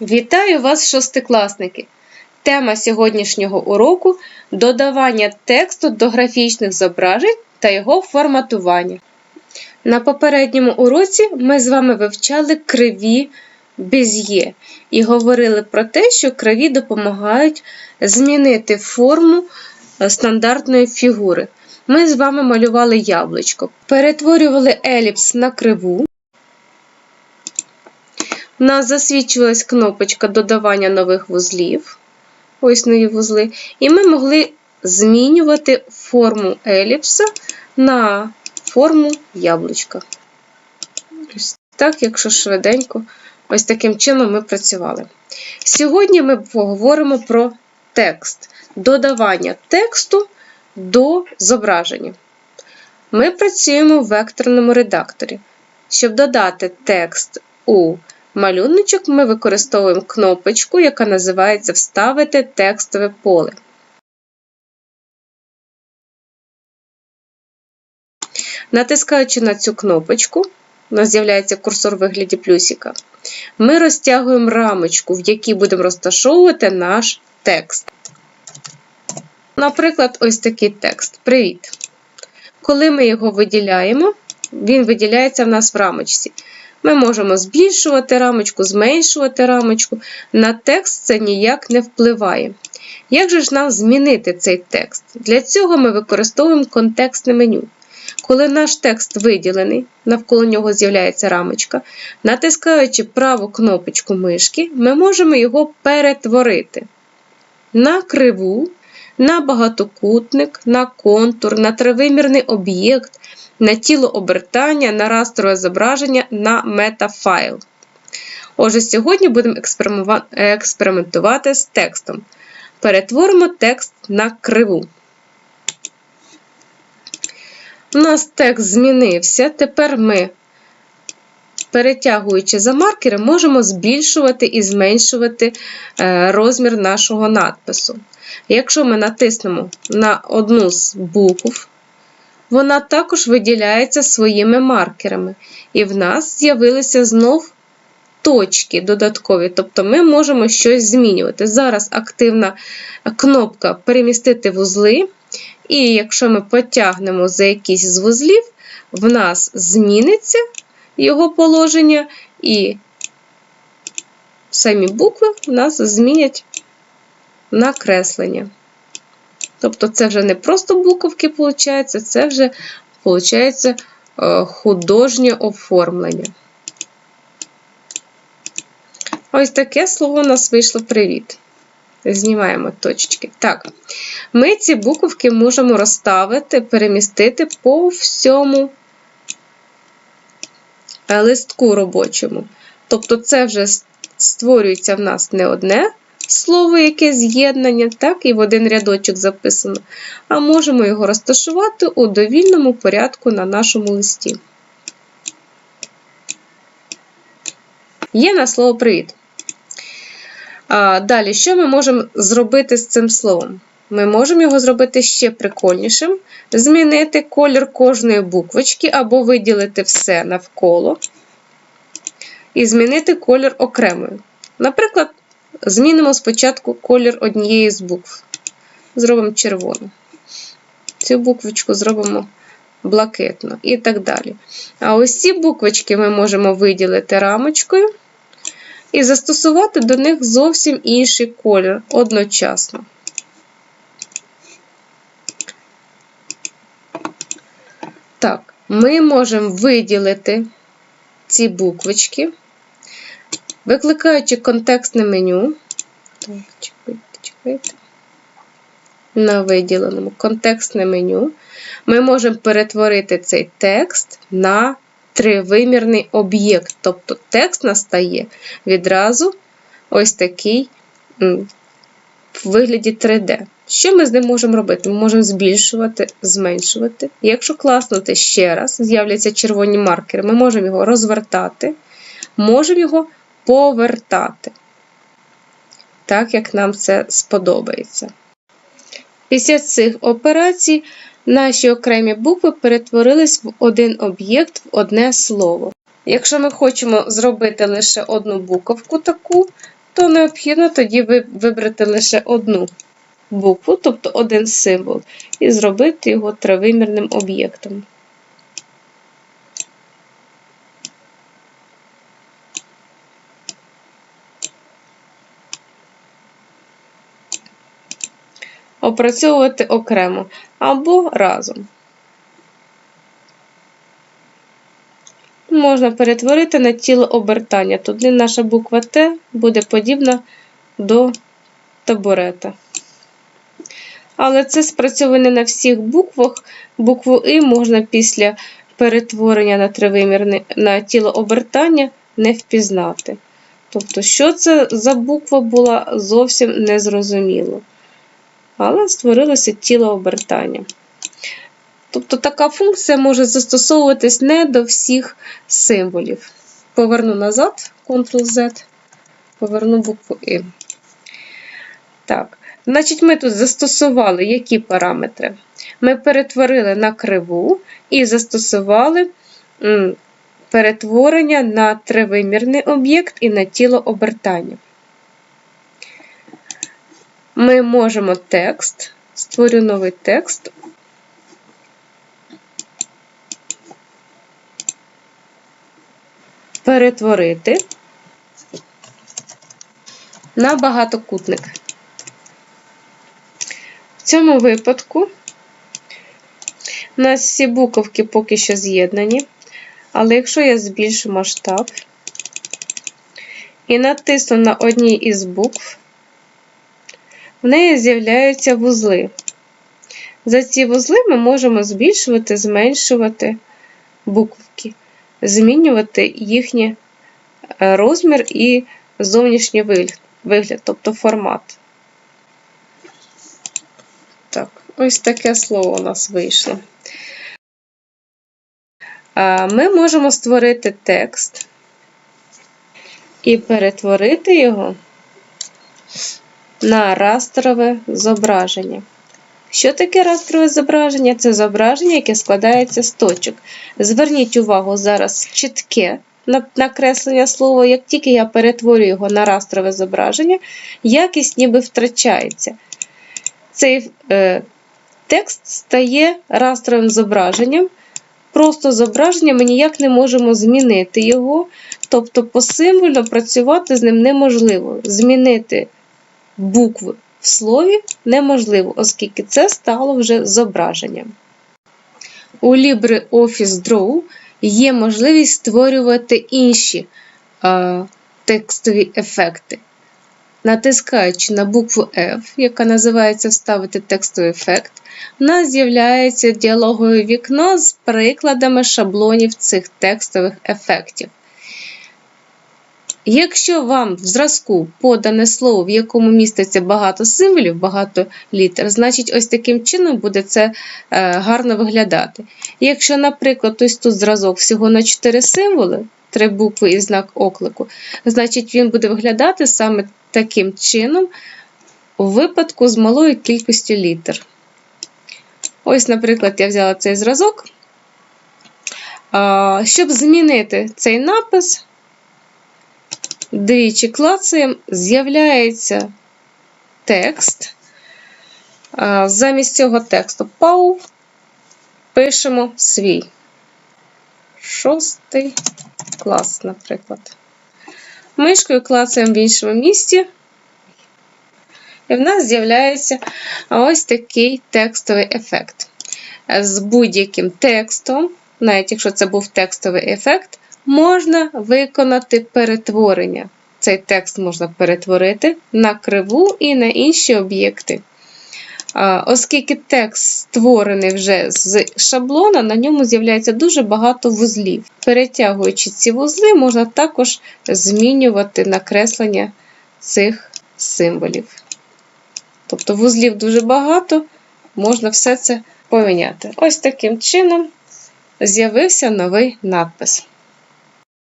Вітаю вас, шостикласники! Тема сьогоднішнього уроку додавання тексту до графічних зображень та його форматування. На попередньому уроці ми з вами вивчали криві без'є і говорили про те, що криві допомагають змінити форму е, стандартної фігури. Ми з вами малювали яблучко, перетворювали еліпс на криву. У нас засвідчилась кнопочка додавання нових вузлів. Ось нові вузли. І ми могли змінювати форму еліпса на форму яблучка. Ось так, якщо швиденько, ось таким чином ми працювали. Сьогодні ми поговоримо про текст, додавання тексту до зображення. Ми працюємо в векторному редакторі. Щоб додати текст у малюночок, ми використовуємо кнопочку, яка називається Вставити текстове поле. Натискаючи на цю кнопочку, у нас з'являється курсор в вигляді плюсика. Ми розтягуємо рамочку, в якій будемо розташовувати наш текст. Наприклад, ось такий текст. Привіт! Коли ми його виділяємо, він виділяється в нас в рамочці. Ми можемо збільшувати рамочку, зменшувати рамочку. На текст це ніяк не впливає. Як же ж нам змінити цей текст? Для цього ми використовуємо контекстне меню. Коли наш текст виділений, навколо нього з'являється рамочка, натискаючи праву кнопочку мишки, ми можемо його перетворити на криву, на багатокутник, на контур, на тривимірний об'єкт, на тіло обертання, на растрове зображення, на метафайл. Отже, сьогодні будемо експериментувати з текстом. Перетворимо текст на криву. У нас текст змінився. Тепер ми, перетягуючи за маркери, можемо збільшувати і зменшувати е, розмір нашого надпису. Якщо ми натиснемо на одну з букв, вона також виділяється своїми маркерами. І в нас з'явилися знов точки додаткові, тобто ми можемо щось змінювати. Зараз активна кнопка перемістити вузли. І якщо ми потягнемо за якийсь з вузлів, в нас зміниться його положення, і самі букви в нас змінять накреслення. Тобто, це вже не просто буковки, це вже виходить художнє оформлення. Ось таке слово у нас вийшло привіт. Знімаємо точечки. Так, ми ці буковки можемо розставити, перемістити по всьому листку робочому. Тобто, це вже створюється в нас не одне слово, яке з'єднання, так, і в один рядочок записано, а можемо його розташувати у довільному порядку на нашому листі. Є на слово привіт. А, Далі, що ми можемо зробити з цим словом? Ми можемо його зробити ще прикольнішим, змінити колір кожної буквочки або виділити все навколо і змінити колір окремою. Наприклад, змінимо спочатку колір однієї з букв. Зробимо червону. Цю буквочку зробимо блакитно і так далі. А ось ці буквочки ми можемо виділити рамочкою і застосувати до них зовсім інший колір одночасно. Так, ми можемо виділити ці буквочки, викликаючи контекстне меню. Так, чекайте, чекайте. На виділеному контекстне меню. Ми можемо перетворити цей текст на тривимірний об'єкт. Тобто текст настає відразу ось такий в вигляді 3D. Що ми з ним можемо робити? Ми можемо збільшувати, зменшувати. Якщо класнути ще раз, з'являться червоні маркери, ми можемо його розвертати, можемо його повертати, так як нам це сподобається. Після цих операцій наші окремі букви перетворились в один об'єкт, в одне слово. Якщо ми хочемо зробити лише одну буковку таку, то необхідно тоді вибрати лише одну букву, тобто один символ, і зробити його тривимірним об'єктом. Опрацьовувати окремо або разом. Можна перетворити на тіло обертання. Тоді наша буква Т буде подібна до табурета. Але це спрацьовує не на всіх буквах. Букву І можна після перетворення на тривимірне на тіло обертання не впізнати. Тобто, що це за буква була зовсім незрозуміло. Але створилося тіло обертання. Тобто така функція може застосовуватись не до всіх символів. Поверну назад, Ctrl-Z, поверну букву І. Так, значить, ми тут застосували які параметри? Ми перетворили на криву і застосували перетворення на тривимірний об'єкт і на тіло обертання. Ми можемо текст, створю новий текст. Перетворити на багатокутник. В цьому випадку у нас всі буковки поки що з'єднані, але якщо я збільшу масштаб і натисну на одній із букв, в неї з'являються вузли. За ці вузли ми можемо збільшувати, зменшувати буквки, змінювати їхній е, розмір і зовнішній вигляд, вигляд, тобто формат. Так, ось таке слово у нас вийшло. Ми можемо створити текст і перетворити його на растрове зображення. Що таке растрове зображення? Це зображення, яке складається з точок. Зверніть увагу, зараз чітке накреслення слова, як тільки я перетворюю його на растрове зображення, якість ніби втрачається. Цей е, текст стає растровим зображенням. Просто зображення ми ніяк не можемо змінити його, тобто посимвольно працювати з ним неможливо. Змінити букви в слові неможливо, оскільки це стало вже зображенням. У LibreOffice Draw є можливість створювати інші е, текстові ефекти. Натискаючи на букву F, яка називається Вставити текстовий ефект, у нас з'являється діалогове вікно з прикладами шаблонів цих текстових ефектів. Якщо вам в зразку подане слово, в якому міститься багато символів, багато літер, значить ось таким чином буде це е, гарно виглядати. Якщо, наприклад, ось тут зразок всього на 4 символи, 3 букви і знак оклику, значить він буде виглядати саме таким чином у випадку з малою кількістю літер. Ось, наприклад, я взяла цей зразок. Щоб змінити цей напис, двічі клацаємо, з'являється текст. Замість цього тексту пау пишемо свій. Шостий клас, наприклад. Мишкою клацаємо в іншому місці. І в нас з'являється ось такий текстовий ефект. З будь-яким текстом, навіть якщо це був текстовий ефект, можна виконати перетворення. Цей текст можна перетворити на криву і на інші об'єкти. Оскільки текст створений вже з шаблона, на ньому з'являється дуже багато вузлів. Перетягуючи ці вузли, можна також змінювати накреслення цих символів. Тобто вузлів дуже багато, можна все це поміняти. Ось таким чином з'явився новий надпис.